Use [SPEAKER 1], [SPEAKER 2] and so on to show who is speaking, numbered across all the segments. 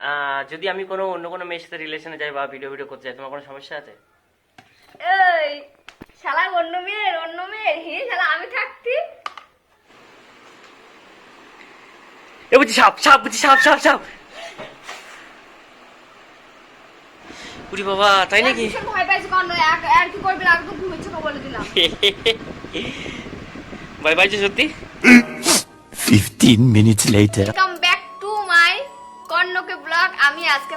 [SPEAKER 1] আহ, যদি আমি কোনো অন্য কোনো মেয়ের সাথে রিলেশনে যাই বা ভিডিও ভিডিও করতে যাই তোমার কোনো সমস্যা আছে?
[SPEAKER 2] এই শালা অন্য মেয়ের অন্য মেয়ের? হে শালা আমি থাকতি?
[SPEAKER 1] এ বুঝছি সাপ সাপ বুঝছি সাপ সাপ সাপ। উরি বাবা তাই নাকি?
[SPEAKER 2] ভয় পাইছি কারণ এক আর কি করবি? না একদম ঘুমিয়েছে বলে দিলাম।
[SPEAKER 1] বাই বাই সত্যি?
[SPEAKER 3] 15 minutes later.
[SPEAKER 2] আমি আজকে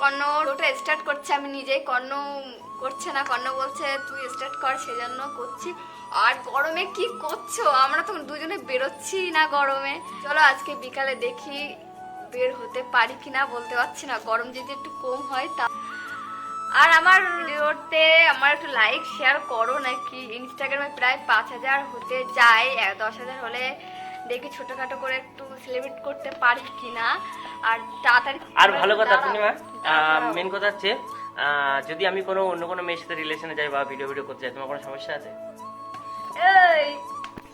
[SPEAKER 2] কর্ণ ওটা স্টার্ট করছি, আমি নিজেই কর্ণ করছে না, কর্ণ বলছে, তুই স্টার্ট কর, সেজন্য করছি। আর গরমে কি করছ? আমরা তো দুজনে বেরোচ্ছি না গরমে। চলো আজকে বিকালে দেখি বের হতে পারি কিনা, বলতে পারছি না। গরম যদি একটু কম হয় তা আর আমার ভিডিওতে আমার একটু লাইক শেয়ার করো নাকি? ইনস্টাগ্রামে প্রায় পাঁচ হাজার হতে যায় দশ হাজার হলে দেখি ছোটখাটো করে একটু সেলিব্রেট করতে পারি কিনা। আর তাড়াতাড়ি
[SPEAKER 1] আর ভালো কথা পূর্ণিমা। মেন কথা হচ্ছে যদি আমি কোনো অন্য কোনো মেয়ের সাথে রিলেশনে যাই বা ভিডিও ভিডিও করতে যাই তোমার কোনো সমস্যা আছে?
[SPEAKER 2] এই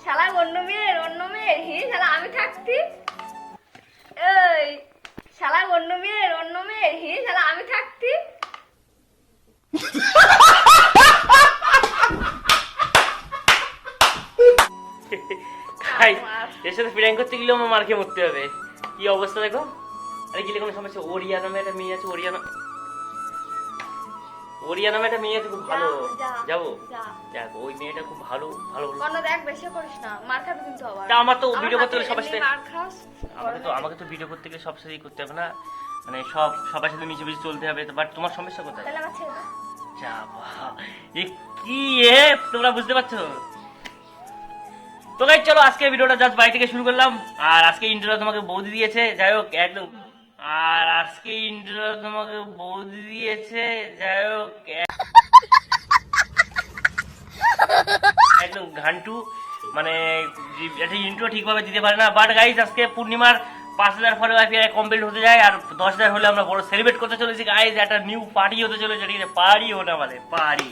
[SPEAKER 2] শালা অন্য মেয়ের অন্য মেয়ের। হি শালা আমি থাকতি? এই শালা অন্য মেয়ের অন্য মেয়ের। হি শালা আমি থাকতি?
[SPEAKER 1] খাই। এর সাথে প্র্যাঙ্ক করতে গেলেও আমার মার্কে মরতে হবে। কি অবস্থা দেখো? আরে গেলে কোনো সমস্যা? ওরিয়া নামে একটা মেয়ে আছে ওরিয়া নাম ওরিয়া নামে একটা মেয়ে আছে খুব ভালো। যাব? দেখ ওই মেয়েটা খুব ভালো ভালো
[SPEAKER 2] দেখ বেশি করিস না। মার খাবি কিন্তু আবার।
[SPEAKER 1] তা আমার তো ভিডিও করতে গেলে সবার সাথে আমাকে তো আমাকে তো ভিডিও করতে গেলে সব সাথেই করতে হবে না? মানে সব সবার সাথে মিশে মিশে চলতে হবে। বাট তোমার সমস্যা কোথায়। যা বাবা, এ কি এ? তোমরা বুঝতে পারছ? তো গাই চলো আজকে ভিডিওটা জাস্ট বাড়ি থেকে শুরু করলাম। আর আজকে ইন্টারভিউ তোমাকে বৌদি দিয়েছে, যাই হোক, একদম। আর আজকে ইন্টারভিউ তোমাকে বৌদি দিয়েছে, যাই হোক একদম ঘান্টু। মানে একটা ইন্ট্রো ঠিকভাবে দিতে পারে না। বাট গাইজ আজকে পূর্ণিমার পাঁচ হাজার ফলো আইপিআর কমপ্লিট হতে যায়, আর দশ হাজার হলে আমরা বড় সেলিব্রেট করতে চলেছি। গাইজ একটা নিউ পার্টি হতে চলেছে, ঠিক আছে? পাহাড়ি হোনা আমাদের পাহাড়ি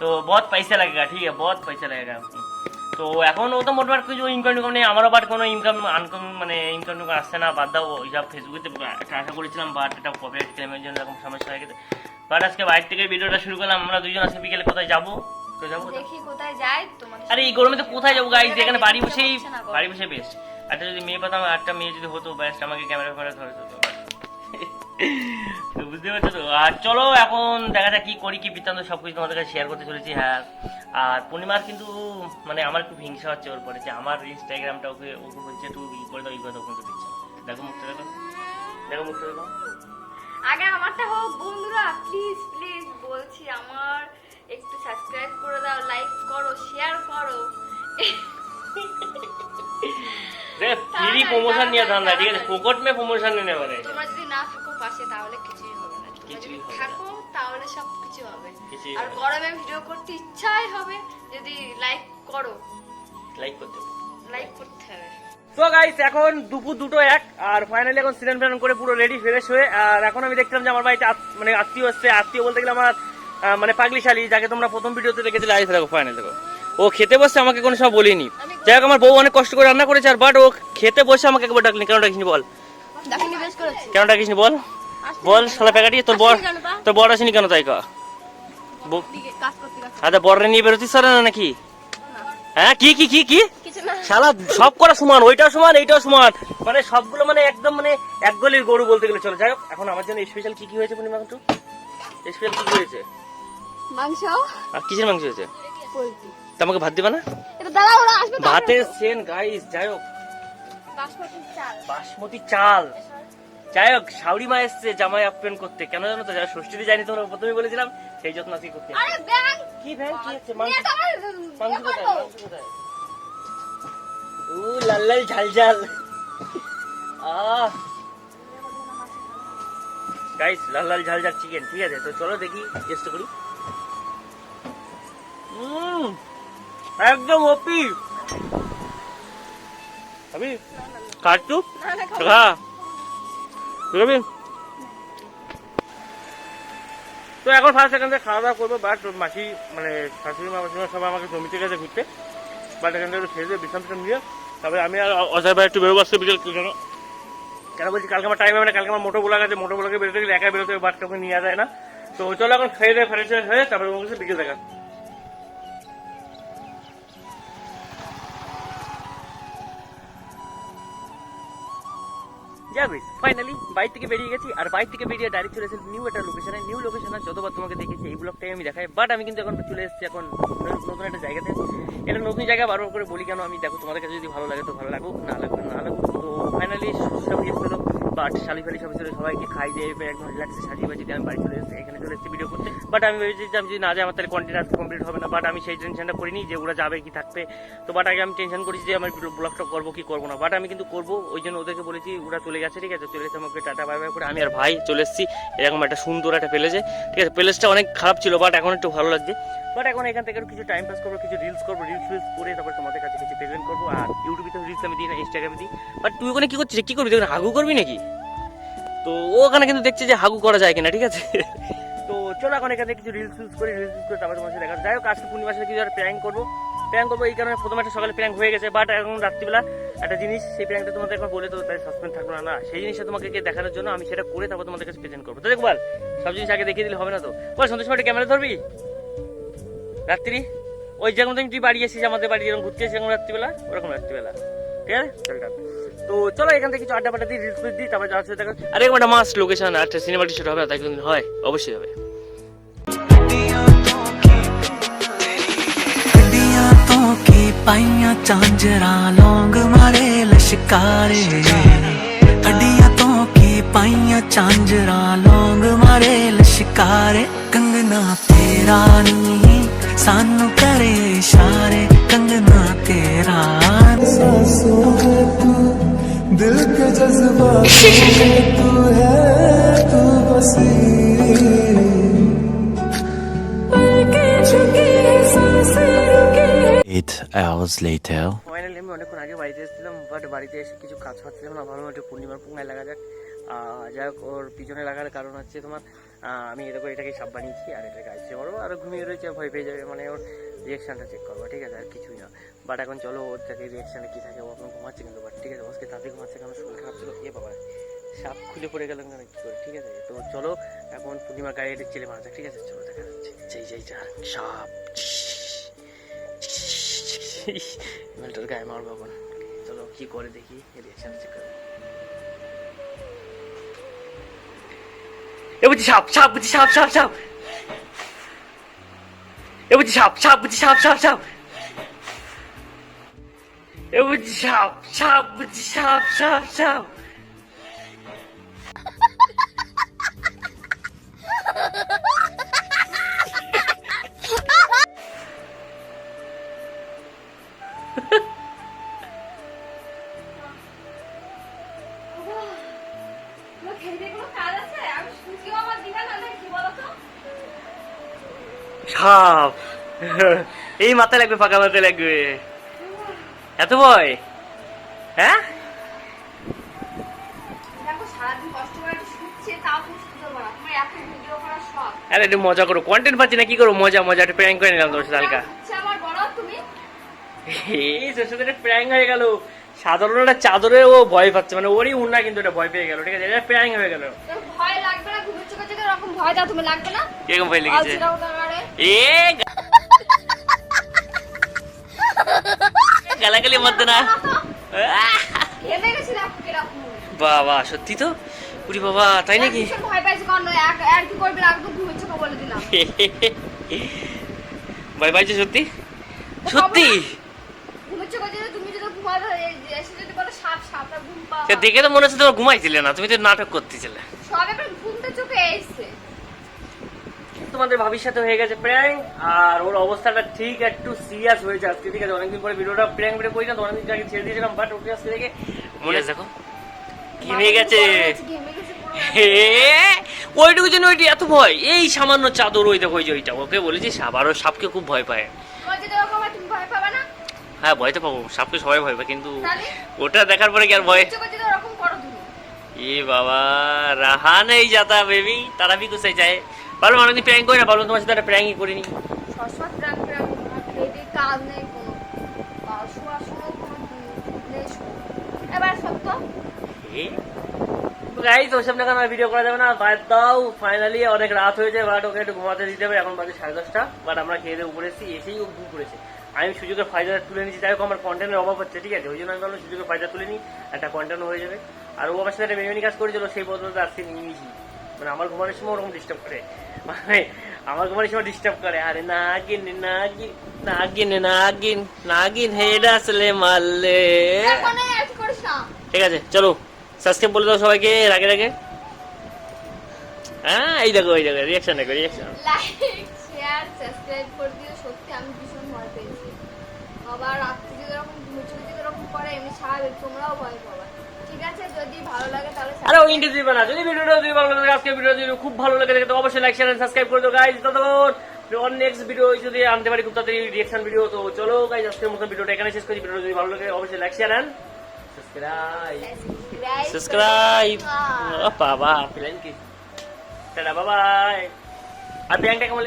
[SPEAKER 1] তো, বহুত পয়সা লাগেগা, ঠিক আছে? বহুত পয়সা লাগেগা। তো এখন ও তো মোটামুটি কিছু ইনকাম টিনকাম নেই আমারও বাট কোনো ইনকাম আনকাম মানে ইনকাম টিনকাম আসছে না বাদ দাও ওইসব ফেসবুকে একটা আশা করেছিলাম বাট এটা কপিরাইট ক্লেমের জন্য এরকম সমস্যা হয়ে গেছে। বাট আজকে বাইরে থেকে ভিডিওটা শুরু করলাম আমরা দুজন আজকে বিকেলে কোথায় যাব? তো যাব?
[SPEAKER 2] দেখি কোথায় যাই তোমাদের
[SPEAKER 1] আরে এই গরমে তো কোথায় যাব এখানে বাড়ি বসেই। বাড়ি বসে বেশ একটা যদি মেয়ে পেতাম একটা মেয়ে যদি হতো ব্যাস আমাকে ক্যামেরা ফ্যামেরা ধরে তো তো বুঝতে পারছ তো? আর চলো এখন দেখা যাক কি করি কি বৃত্তান্ত সবকিছু তোমাদের কাছে শেয়ার করতে চলেছি হ্যাঁ। আর পূর্ণিমার কিন্তু মানে আমার খুব হিংসা হচ্ছে ওর পরে যে আমার ইনস্টাগ্রামটা ওকে ওকে বলছে একটু ই করে দাও ই করে দাও কিন্তু দিচ্ছে দেখো মুখটা দেখো। দেখো মুখটা দেখো।
[SPEAKER 2] আগে আমারটা হোক বন্ধুরা প্লিজ প্লিজ বলছি আমার একটু সাবস্ক্রাইব করে দাও লাইক করো শেয়ার করো।
[SPEAKER 1] দেখ ফ্রি প্রমোশন নিয়ে ধান্দা ঠিক আছে? মে প্রমোশন নিয়ে নেবে
[SPEAKER 2] তোমরা যদি না থাকো পাশে তাহলে কিছুই হবে না।
[SPEAKER 1] কিছুই
[SPEAKER 2] থাকো তাহলে সব হবে। আর গরমে ভিডিও করতে ইচ্ছাই হবে যদি লাইক করো।
[SPEAKER 1] লাইক করতে
[SPEAKER 2] লাইক করতে হবে।
[SPEAKER 1] তো গাইস এখন দুপুর দুটো এক আর ফাইনালি এখন ফ্যান করে পুরো রেডি ফ্রেশ হয়ে আর এখন আমি দেখলাম যে আমার বাড়িতে মানে আত্মীয় হচ্ছে আত্মীয় বলতে গেলে আমার মানে পাগলি শালি যাকে তোমরা প্রথম ভিডিওতে দেখেছিলে আইসে দেখো ফাইনাল দেখো। ও খেতে বসে আমাকে কোনো সময় বলিনি। যাই হোক আমার বউ অনেক কষ্ট করে রান্না করেছে আর বাট ও খেতে বসে আমাকে একবার ডাকলি কেন ডাকিসনি বল?
[SPEAKER 2] দেখিনি বেশ করেছি
[SPEAKER 1] কেন ডাকিসনি বল? বল শালা প্যাকাটি তোর বর তোর বর আসেনি কেন তাই কা? আচ্ছা বররে নিয়ে বেরোতিস না নাকি? হ্যাঁ কি কি কি কি? শালা সব করা সমান ওইটাও সমান এইটাও সমান। মানে সবগুলো মানে একদম মানে এক গলির গরু বলতে গেলে চলো। যাই হোক এখন আমার জন্য স্পেশাল কি কি হয়েছে পূর্ণিমা একটু স্পেশাল কি কি হয়েছে?
[SPEAKER 2] মাংস।
[SPEAKER 1] আর কিসের মাংস হয়েছে?
[SPEAKER 2] পোলট্রি।
[SPEAKER 1] তা আমাকে ভাত দিবা না? ভাতের সেন গাইস যাই হোক।
[SPEAKER 2] বাসমতি চাল।
[SPEAKER 1] বাসমতি চাল। যাই হোক শাউরি মা এসছে জামাই আপ্যায়ন করতে। কেন জানো তো যারা ষষ্ঠীতে যায়নি তোমরা প্রথমে বলেছিলাম সেই যত্ন আজকে করতে কি ভ্যান কি হচ্ছে? মাংস মাংস কোথায়?
[SPEAKER 2] করব।
[SPEAKER 1] মাংস কোথায়? উ লাল লাল ঝাল ঝাল। আহ। গাইস লাল লাল ঝাল ঝাল চিকেন ঠিক আছে? তো চলো দেখি টেস্ট করি। উম, একদম ওপি খাবি কাটু?
[SPEAKER 2] না, না, খাব।
[SPEAKER 1] তো এখন ফার্স্ট সেকেন্ডে খাওয়া দাওয়া করব বাট মাসি মানে শাশুড়ি মা, মাসিমা সবাই আমাকে জমিতে গেছে ঘুরতে। বাট এখান থেকে খেয়ে দিয়ে বিশ্রাম টিশ্রাম নিয়ে, তারপরে আমি আর অজয় ভাই একটু বেরোবো আসতে বিকেল কেন কেন বলছি, কালকে আমার টাইম হবে না, কালকে আমার মোটো ব্লগ আছে মোটো ব্লগে বেরোতে গেলে একা বেরোতে হবে বাচ্চা নিয়ে যায় না। তো চলো এখন খেয়ে দেয় ফ্রেশ হয়ে, তারপরে বিকেল দেখা। ফাইনালি বাইক থেকে বেরিয়ে গেছি, আর বাইক থেকে বেরিয়ে ডাইরেক্ট চলে এসেছি নিউ একটা লোকেশনে নিউ লোকেশনে যতবার তোমাকে দেখেছি, এই ব্লগটাই আমি দেখাই। বাট আমি কিন্তু এখন চলে এসেছি এখন নতুন একটা জায়গাতে। এটা নতুন জায়গা বারবার করে বলি কেন, আমি দেখো, তোমাদের কাছে যদি ভালো লাগে তো ভালো লাগুক, না লাগুক না লাগুক। তো ফাইনালি সব গেছিল বাট শালি ফালি সব সবাইকে খাই দিয়ে একদম রিল্যাক্সে সাজিয়ে বাজিয়ে আমি বাড়ি চলে বাট আমি ভেবেছি যে যদি না যাই, আমার তাহলে কন্টেন্ট কমপ্লিট হবে না। বাট আমি সেই টেনশনটা করিনি যে ওরা যাবে কি থাকবে। তো বাট আগে আমি টেনশন করেছি যে আমার ব্লগটা করব কি করব না। বাট আমি কিন্তু করব, ওই জন্য ওদেরকে বলেছি, ওরা চলে গেছে, ঠিক আছে? চলে এসে আমাকে টাটা বাই বাই করে আমি আর ভাই চলে এসেছি। এরকম একটা সুন্দর একটা প্লেসে ঠিক আছে? প্লেসটা অনেক খারাপ ছিল বাট এখন একটু ভালো লাগছে। বাট এখন এখান থেকে কিছু টাইম পাস করব, কিছু রিলস করব রিলস ফিলস করে তারপর তোমাদের কাছে কিছু প্রেজেন্ট করব। আর ইউটিউবে তো রিলস আমি দিই না ইনস্টাগ্রামে দিই। বাট তুই ওখানে কি করছিস? কি করবি? তুই হাগু করবি নাকি? তো ও ওখানে কিন্তু দেখছে যে হাগু করা যায় কিনা, ঠিক আছে? চলো এখন এখানে কিছু রিলস ফিলস করে রিলস ফিলস করে তারপর তোমার সাথে যাই হোক, আজকে পূর্ণিমার সাথে কিছু একটা প্র্যাঙ্ক করব। প্র্যাঙ্ক করব এই কারণে প্রথমে একটা সকালে প্র্যাঙ্ক হয়ে গেছে বাট এখন রাত্রিবেলা একটা জিনিস, সেই প্র্যাঙ্কটা তোমাদের এখন বলে তো তাই সাসপেন্ড থাকল না না। সেই জিনিসটা তোমাকে দেখানোর জন্য আমি সেটা করে তারপর তোমাদের কাছে প্রেজেন্ট করব। তো দেখবার সব জিনিস আগে দেখিয়ে দিলে হবে না তো? বল, সন্তোষ ভাই ক্যামেরা ধরবি? রাত্রি? ওই যেরকম তুমি তুই বাড়ি এসেছিস, আমাদের বাড়ি যেরকম ঘুরতে এসেছিস রাত্রিবেলা? ওরকম রাত্রিবেলা। ঠিক আছে? তো চলো এখান থেকে কিছু আড্ডা পাড্ডা দিই রিলস দিই, তারপর যাওয়ার সাথে দেখা আরে একটা মাস লোকেশন একটা সিনেমাটি টিশার্ট হবে তাই হয়? অবশ্যই হবে।
[SPEAKER 3] ਪਾਈਆਂ ਚਾਂਜਰਾ ਲੌਂਗ ਮਾਰੇ ਲਸ਼ਕਾਰੇ। ਅੱਡੀਆਂ ਤੋਂ ਕੀ ਪਾਈਆਂ ਚਾਂਜਰਾ ਲੌਂਗ ਮਾਰੇ ਲਸ਼ਕਾਰੇ। ਕੰਗਨਾ ਤੇਰਾ ਨਹੀਂ ਸਾਨੂੰ ਕਰੇ ਇਸ਼ਾਰੇ। ਕੰਗਨਾ ਤੇਰਾ
[SPEAKER 4] ਸਾਸੋਂ ਤੂੰ ਦਿਲ ਕੇ ਜਜ਼ਬਾ
[SPEAKER 3] ਤੂੰ। Hours later.
[SPEAKER 1] ফাইনালি আমি অনেকক্ষণ আগে বাড়িতে এসেছিলাম বাট বাড়িতে এসে কিছু কাজ পাচ্ছিলাম না, ভালো একটু পূর্ণিমার পুঙ্গায় লাগা যাক। হোক, ওর পিছনে লাগার কারণ হচ্ছে তোমার আমি এরকম এটাকে সাপ বানিয়েছি আর এটাকে আসছে বড় আর ঘুমিয়ে রয়েছে, ভয় পেয়ে যাবে মানে ওর রিয়েকশনটা চেক করব, ঠিক আছে, আর কিছুই না। বাট এখন চলো, ওর থেকে রিয়েকশনে কি থাকে, ও এখন ঘুমাচ্ছে কিন্তু বাট ঠিক আছে ওকে তাতে ঘুমাচ্ছে কারণ শরীর খারাপ ছিল, এ বাবা সাপ খুলে পড়ে গেল কেন, কি করে, ঠিক আছে? তো চলো, এখন পূর্ণিমা এটা চেলে মারা যাক, ঠিক আছে? চলো, দেখা যাচ্ছে। যাই যাই যা সাপ। মেলটার গায়ে মারবো এখন। চলো, কি করে দেখি রিয়াকশন চেক করব এ বুঝি সাপ সাপ, বুঝি সাপ সাপ সাপ। এ বুঝি সাপ সাপ, বুঝি সাপ সাপ সাপ। এ বুঝি সাপ সাপ, বুঝি সাপ সাপ সাপ।
[SPEAKER 2] তোমার
[SPEAKER 1] সাপ এই মাথায় লাগবে ফাঁকা মাথায় লাগবে। এত ভয়? হ্যাঁ?
[SPEAKER 2] করে একটু তুমি তোমার
[SPEAKER 1] আরে একটু মজা করো। কন্টেন্ট পাচ্ছি না কি করব? মজা মজা একটু প্র্যাঙ্ক করে নিলাম তোর সাথে হালকা।
[SPEAKER 2] তুমি।
[SPEAKER 1] এই তোর সাথে প্র্যাঙ্ক হয়ে গেল। সাধারণ একটা চাদরে ও ভয় পাচ্ছে। মানে ওরই উন্না কিন্তু এটা ভয় পেয়ে গেল ঠিক আছে? এটা প্র্যাঙ্ক হয়ে গেল।
[SPEAKER 2] ভয় লাগবে না ঘুমের চোখে যদি ওরকম ভয় দাও তুমি লাগবে না?
[SPEAKER 1] কীরকম ভয় লেগেছে? এ গালাগালি মধ্যে না বাবা সত্যি তো উরি বাবা তাই নাকি
[SPEAKER 2] ভয় পাইছি
[SPEAKER 1] সত্যি সত্যি দেখে তো মনে হচ্ছে তোমার ঘুমাইছিলে না তুমি তো নাটক করতেছিলে
[SPEAKER 2] সব ঘুমটা চোখে এসছে।
[SPEAKER 1] তোমাদের ভাবির সাথে হয়ে গেছে প্র্যাঙ্ক আর ওর অবস্থাটা ঠিক একটু সিরিয়াস হয়েছে আজকে ঠিক আছে? অনেকদিন পরে ভিডিওটা প্র্যাঙ্ক ভিডিও করি না তো অনেকদিন আগে ছেড়ে দিয়েছিলাম বাট ওকে আজকে দেখে মনে আছে দেখো। ঘেমে গেছে।
[SPEAKER 2] ঘেমে গেছে
[SPEAKER 1] ওইটুকু জন্য ওইটি এত ভয় এই সামান্য চাদর ওই দেখো ওই যে ওইটা ওকে বলেছি সাপ আরও সাপকে খুব ভয় পায়।
[SPEAKER 2] হয় ভয় পাবে না?
[SPEAKER 1] হ্যাঁ ভয় তো পাবো সাপকে সবাই ভয় পায় কিন্তু ওটা দেখার পরে কি আর ভয়?
[SPEAKER 2] চোখে যদি ওরকম করো তুমি।
[SPEAKER 1] এ বাবা রাহা নেই যাতা ভালো অনেকদিন প্র্যাঙ্ক করি না ভালো তোমার সাথে একটা প্র্যাঙ্কই করিনি।
[SPEAKER 2] সবসময় প্রাণ প্রাণ তোমার কাজ নেই কোনো। শোয়ার সময় কোনো নেই এবার সত্য?
[SPEAKER 1] এ গাইস ওসব না ভিডিও করা যাবে না। বাদ দাও ফাইনালি অনেক রাত হয়েছে বাট ওকে একটু ঘুমাতে দিতে হবে। এখন বাজে সাড়ে দশটা বাট আমরা খেয়ে দিয়ে এসেই ও ঘুম করেছে। আমি সুযোগের ফায়দা তুলে নিচ্ছি যাই হোক আমার কন্টেন্টের অভাব হচ্ছে ঠিক আছে? ওই জন্য আমি ভাবলাম সুযোগের ফায়দা তুলে নিই একটা কন্টেন্ট হয়ে যাবে। আর ও আমার সাথে একটা মেমেনি কাজ করেছিল সেই বদলতে আজকে নিয়ে নিয়েছি। মানে আমার ঘুমানোর সময় ওরকম ডিস্টার্ব করে। মানে আমার ঘুমানোর সময় ডিস্টার্ব করে। আরে নাগিন নাগিন নাগিন নাগিন নাগিন হেড আসলে মারলে। ঠিক আছে, চলো সাবস্ক্রাইব বলে দাও সবাইকে রাগে রাগে হ্যাঁ এই দেখো এই দেখো রিয়াকশন দেখো রিয়াকশন
[SPEAKER 2] সত্যি আমি ভীষণ ভয় পেয়েছি। বাবা রাত্রি যদি এরকম মুচুরি যদি এরকম করে এমনি স্বাভাবিক তোমরাও ভয়
[SPEAKER 1] আরে ওই ইন্টারেস্ট দিবে না যদি ভিডিওটা যদি ভালো লাগে আজকে ভিডিও যদি খুব ভালো লাগে থাকে তো অবশ্যই লাইক শেয়ার সাবস্ক্রাইব করে দাও গাইজ ততক্ষণ নেক্সট ভিডিও যদি আনতে পারি খুব তাড়াতাড়ি রিয়াকশন ভিডিও তো চলো গাইজ আজকের মতো ভিডিওটা এখানে শেষ করি। ভিডিও যদি ভালো লাগে অবশ্যই like share and subscribe
[SPEAKER 2] subscribe
[SPEAKER 1] subscribe বাবা প্ল্যান কি? টাটা বাবাই আর ব্যাংকটা কেমন